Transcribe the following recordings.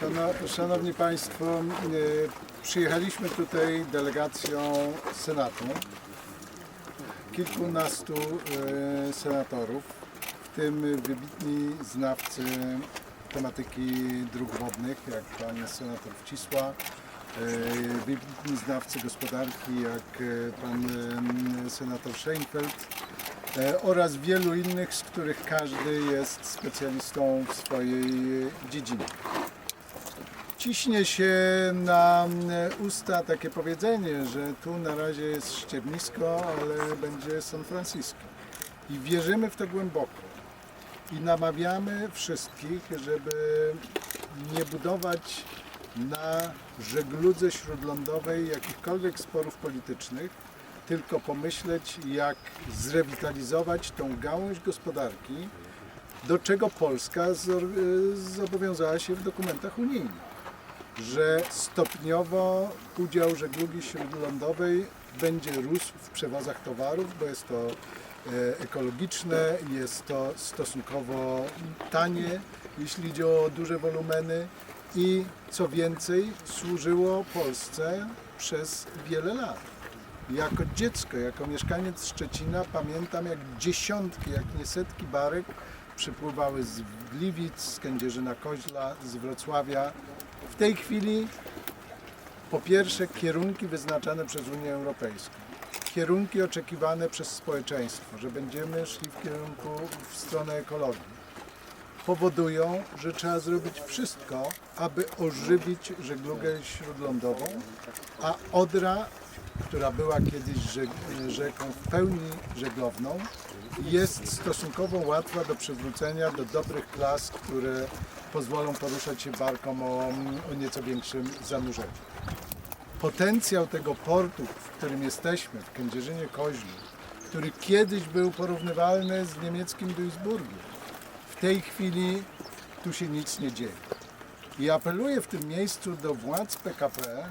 Szano- Szanowni Państwo, e, przyjechaliśmy tutaj delegacją Senatu. Kilkunastu e, senatorów, w tym wybitni znawcy tematyki dróg wodnych, jak pan senator Wcisła, e, wybitni znawcy gospodarki, jak pan senator Scheinfeld oraz wielu innych, z których każdy jest specjalistą w swojej dziedzinie. Ciśnie się na e, usta takie powiedzenie, że tu na razie jest ściernisko, ale będzie San Francisco. I wierzymy w to głęboko. I namawiamy wszystkich, żeby nie budować na żegludze śródlądowej jakichkolwiek sporów politycznych, tylko pomyśleć, jak zrewitalizować tą gałąź gospodarki, do czego Polska zobowiązała się w dokumentach unijnych że stopniowo udział żeglugi śródlądowej będzie rósł w przewozach towarów, bo jest to e, ekologiczne, jest to stosunkowo tanie, jeśli idzie o duże wolumeny i co więcej służyło Polsce przez wiele lat. Jako dziecko, jako mieszkaniec Szczecina pamiętam jak dziesiątki, jak nie setki barek przypływały z Gliwic, z Kędzierzyna Koźla, z Wrocławia. W tej chwili po pierwsze kierunki wyznaczane przez Unię Europejską, kierunki oczekiwane przez społeczeństwo, że będziemy szli w kierunku w stronę ekologii, powodują, że trzeba zrobić wszystko, aby ożywić żeglugę śródlądową, a Odra, która była kiedyś rzek- rzeką w pełni żeglowną, jest stosunkowo łatwa do przywrócenia do dobrych klas, które pozwolą poruszać się barkom o, o nieco większym zanurzeniu. Potencjał tego portu, w którym jesteśmy, w Kędzierzynie Koźlu, który kiedyś był porównywalny z niemieckim Duisburgiem, w tej chwili tu się nic nie dzieje. I apeluję w tym miejscu do władz PKP,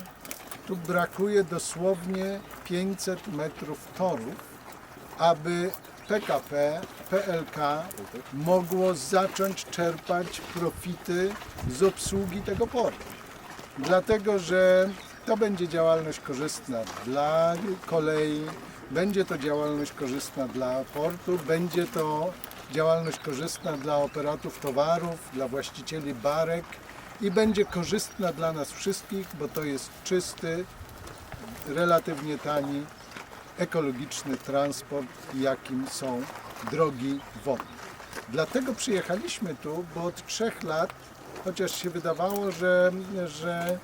tu brakuje dosłownie 500 metrów torów, aby PKP, PLK mogło zacząć czerpać profity z obsługi tego portu. Dlatego, że to będzie działalność korzystna dla kolei, będzie to działalność korzystna dla portu, będzie to działalność korzystna dla operatów towarów, dla właścicieli barek i będzie korzystna dla nas wszystkich, bo to jest czysty, relatywnie tani, ekologiczny transport, jakim są drogi wodne. Dlatego przyjechaliśmy tu, bo od trzech lat, chociaż się wydawało, że, że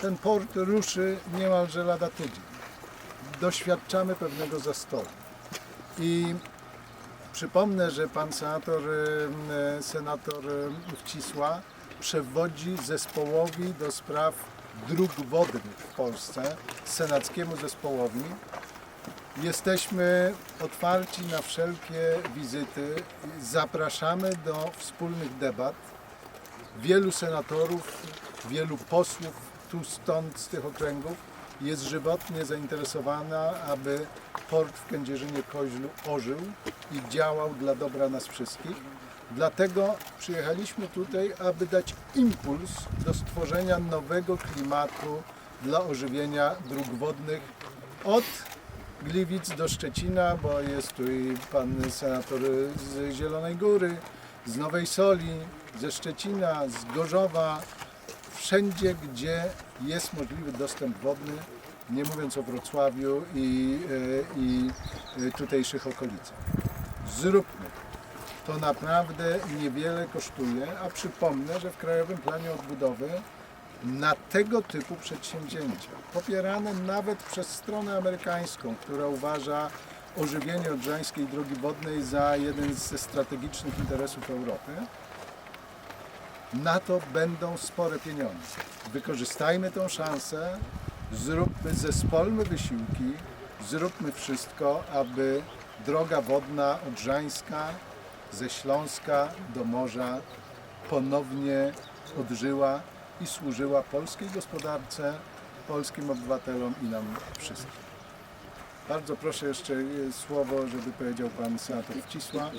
ten port ruszy niemalże lada tydzień, doświadczamy pewnego zastoju. I przypomnę, że pan senator, senator Wcisła przewodzi zespołowi do spraw dróg wodnych w Polsce, senackiemu zespołowi. Jesteśmy otwarci na wszelkie wizyty. Zapraszamy do wspólnych debat. Wielu senatorów, wielu posłów tu stąd z tych okręgów jest żywotnie zainteresowana, aby port w Kędzierzynie Koźlu ożył i działał dla dobra nas wszystkich. Dlatego przyjechaliśmy tutaj, aby dać impuls do stworzenia nowego klimatu dla ożywienia dróg wodnych od Gliwic do Szczecina, bo jest tu i pan senator z Zielonej Góry, z Nowej Soli, ze Szczecina, z Gorzowa, wszędzie, gdzie jest możliwy dostęp wodny, nie mówiąc o Wrocławiu i, e, i e, tutejszych okolicach. Zróbmy to. Naprawdę niewiele kosztuje, a przypomnę, że w Krajowym Planie Odbudowy na tego typu przedsięwzięcia, popierane nawet przez stronę amerykańską, która uważa ożywienie odrzańskiej drogi wodnej za jeden ze strategicznych interesów Europy, na to będą spore pieniądze. Wykorzystajmy tą szansę, zróbmy, zespolmy wysiłki, zróbmy wszystko, aby droga wodna odrzańska ze Śląska do morza ponownie odżyła i służyła polskiej gospodarce, polskim obywatelom i nam wszystkim. Bardzo proszę jeszcze e, słowo, żeby powiedział pan senator Wcisła,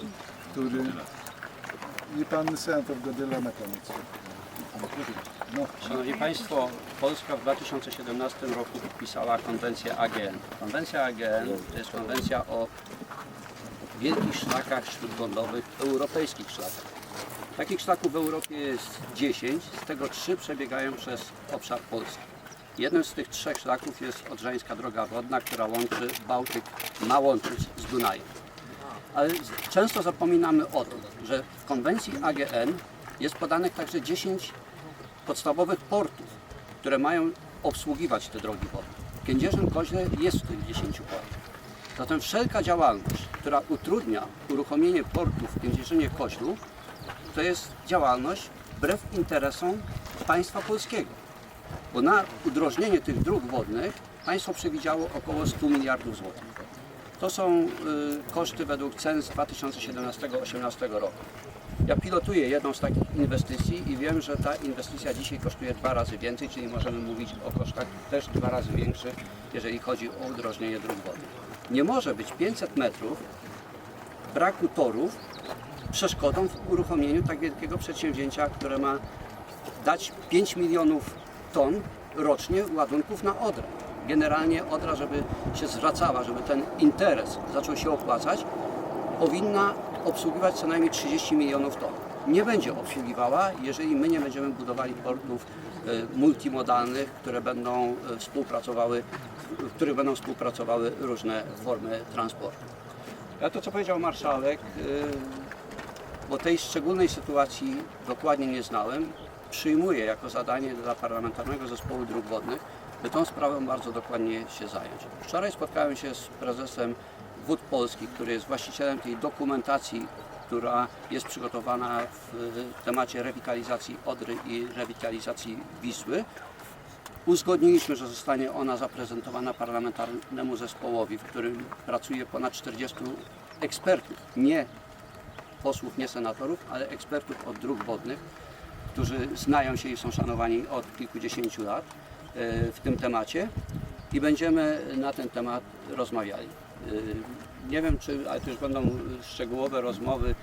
który i pan senator Godyla na koniec. Szanowni Państwo, Polska w 2017 roku podpisała konwencję AGN. Konwencja AGN to jest konwencja o wielkich szlakach śródlądowych, europejskich szlakach. Takich szlaków w Europie jest 10, z tego 3 przebiegają przez obszar Polski. Jednym z tych trzech szlaków jest Odrzańska Droga Wodna, która łączy Bałtyk, ma łączyć z Dunajem. Ale często zapominamy o tym, że w konwencji AGN jest podanych także 10 podstawowych portów, które mają obsługiwać te drogi wodne. W Kędzierzyn-Koźle jest w tych 10 portów. Zatem wszelka działalność, która utrudnia uruchomienie portów w Kędzierzynie-Koźlu, to jest działalność wbrew interesom państwa polskiego. Bo na udrożnienie tych dróg wodnych państwo przewidziało około 100 miliardów złotych. To są y, koszty według cen z 2017-2018 roku. Ja pilotuję jedną z takich inwestycji i wiem, że ta inwestycja dzisiaj kosztuje dwa razy więcej, czyli możemy mówić o kosztach też dwa razy większych, jeżeli chodzi o udrożnienie dróg wodnych. Nie może być 500 metrów braku torów przeszkodą w uruchomieniu tak wielkiego przedsięwzięcia, które ma dać 5 milionów ton rocznie ładunków na Odrę. Generalnie Odra, żeby się zwracała, żeby ten interes zaczął się opłacać, powinna obsługiwać co najmniej 30 milionów ton. Nie będzie obsługiwała, jeżeli my nie będziemy budowali portów e, multimodalnych, które będą e, współpracowały, w których będą współpracowały różne formy transportu. Ja to, co powiedział marszałek, e, bo tej szczególnej sytuacji dokładnie nie znałem, przyjmuję jako zadanie dla Parlamentarnego Zespołu Dróg Wodnych, by tą sprawą bardzo dokładnie się zająć. Wczoraj spotkałem się z prezesem Wód Polskich, który jest właścicielem tej dokumentacji, która jest przygotowana w temacie rewitalizacji Odry i rewitalizacji Wisły. Uzgodniliśmy, że zostanie ona zaprezentowana parlamentarnemu zespołowi, w którym pracuje ponad 40 ekspertów, nie posłów, nie senatorów, ale ekspertów od dróg wodnych, którzy znają się i są szanowani od kilkudziesięciu lat e, w tym temacie i będziemy na ten temat rozmawiali. E, Nie wiem, czy, ale to już będą szczegółowe rozmowy,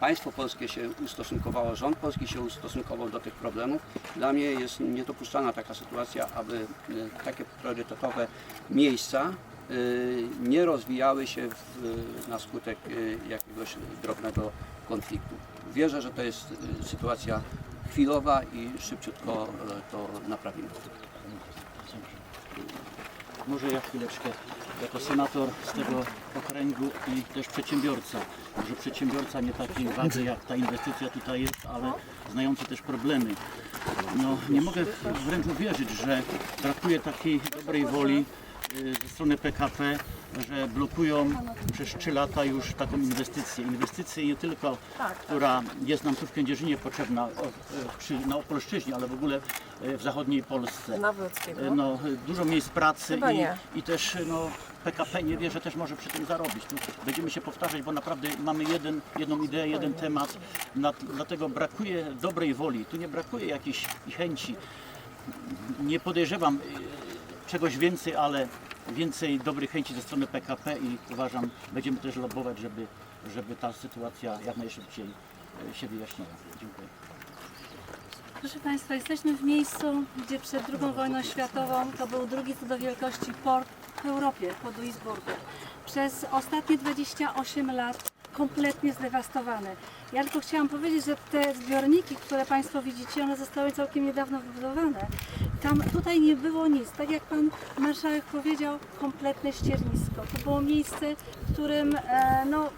państwo polskie się ustosunkowało, rząd polski się ustosunkował do tych problemów. Dla mnie jest niedopuszczalna taka sytuacja, aby e, takie priorytetowe miejsca e, nie rozwijały się w, na skutek e, jakiegoś drobnego konfliktu. Wierzę, że to jest sytuacja chwilowa i szybciutko to naprawimy. Może ja chwileczkę, jako senator z tego okręgu i też przedsiębiorca. Może przedsiębiorca nie takiej wagi jak ta inwestycja tutaj jest, ale znający też problemy. No, nie mogę wręcz uwierzyć, że brakuje takiej dobrej woli y, ze strony PKP, że blokują przez 3 lata już taką inwestycję. Inwestycję nie tylko, która jest nam tu w Kędzierzynie potrzebna, e, czy na Opolszczyźnie, ale w ogóle e, w zachodniej Polsce. Nawrockiego. No, dużo miejsc pracy i, i też no, PKP nie wie, że też może przy tym zarobić. Będziemy się powtarzać, bo naprawdę mamy jeden, jedną ideę, jeden temat, dlatego brakuje dobrej woli, tu nie brakuje jakiejś chęci. Nie podejrzewam czegoś więcej, ale więcej dobrej chęci ze strony PKP i uważam, będziemy też lobować, żeby, żeby ta sytuacja jak najszybciej y, się wyjaśniła. Dziękuję. Proszę Państwa, jesteśmy w miejscu, gdzie przed II wojną światową to był drugi co do wielkości port w Europie, po Duisburgu. Przez ostatnie 28 lat kompletnie zdewastowany. Ja tylko chciałam powiedzieć, że te zbiorniki, które Państwo widzicie, one zostały całkiem niedawno wybudowane. Tam tutaj nie było nic. Tak jak Pan Marszałek powiedział, kompletne ściernisko. To było miejsce, w którym e, no,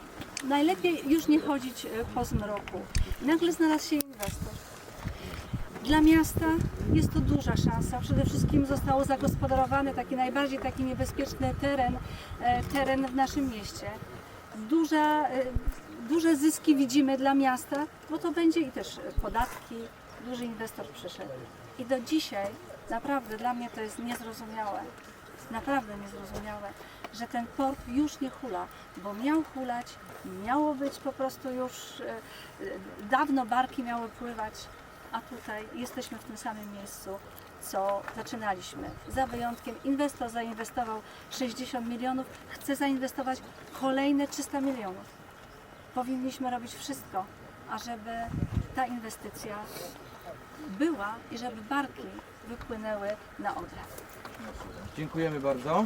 najlepiej już nie chodzić e, po zmroku. Nagle znalazł się inwestor. Dla miasta jest to duża szansa. Przede wszystkim został zagospodarowany taki najbardziej taki niebezpieczny teren, e, teren w naszym mieście. Duża, e, duże zyski widzimy dla miasta, bo to będzie i też podatki, duży inwestor przyszedł. I do dzisiaj naprawdę dla mnie to jest niezrozumiałe, naprawdę niezrozumiałe, że ten port już nie hula, bo miał hulać, miało być po prostu już, e, e, dawno barki miały pływać, a tutaj jesteśmy w tym samym miejscu, co zaczynaliśmy. Za wyjątkiem inwestor zainwestował 60 milionów, chce zainwestować kolejne 300 milionów. Powinniśmy robić wszystko, ażeby ta inwestycja była i żeby barki wypłynęły na Odrę. Dziękujemy bardzo.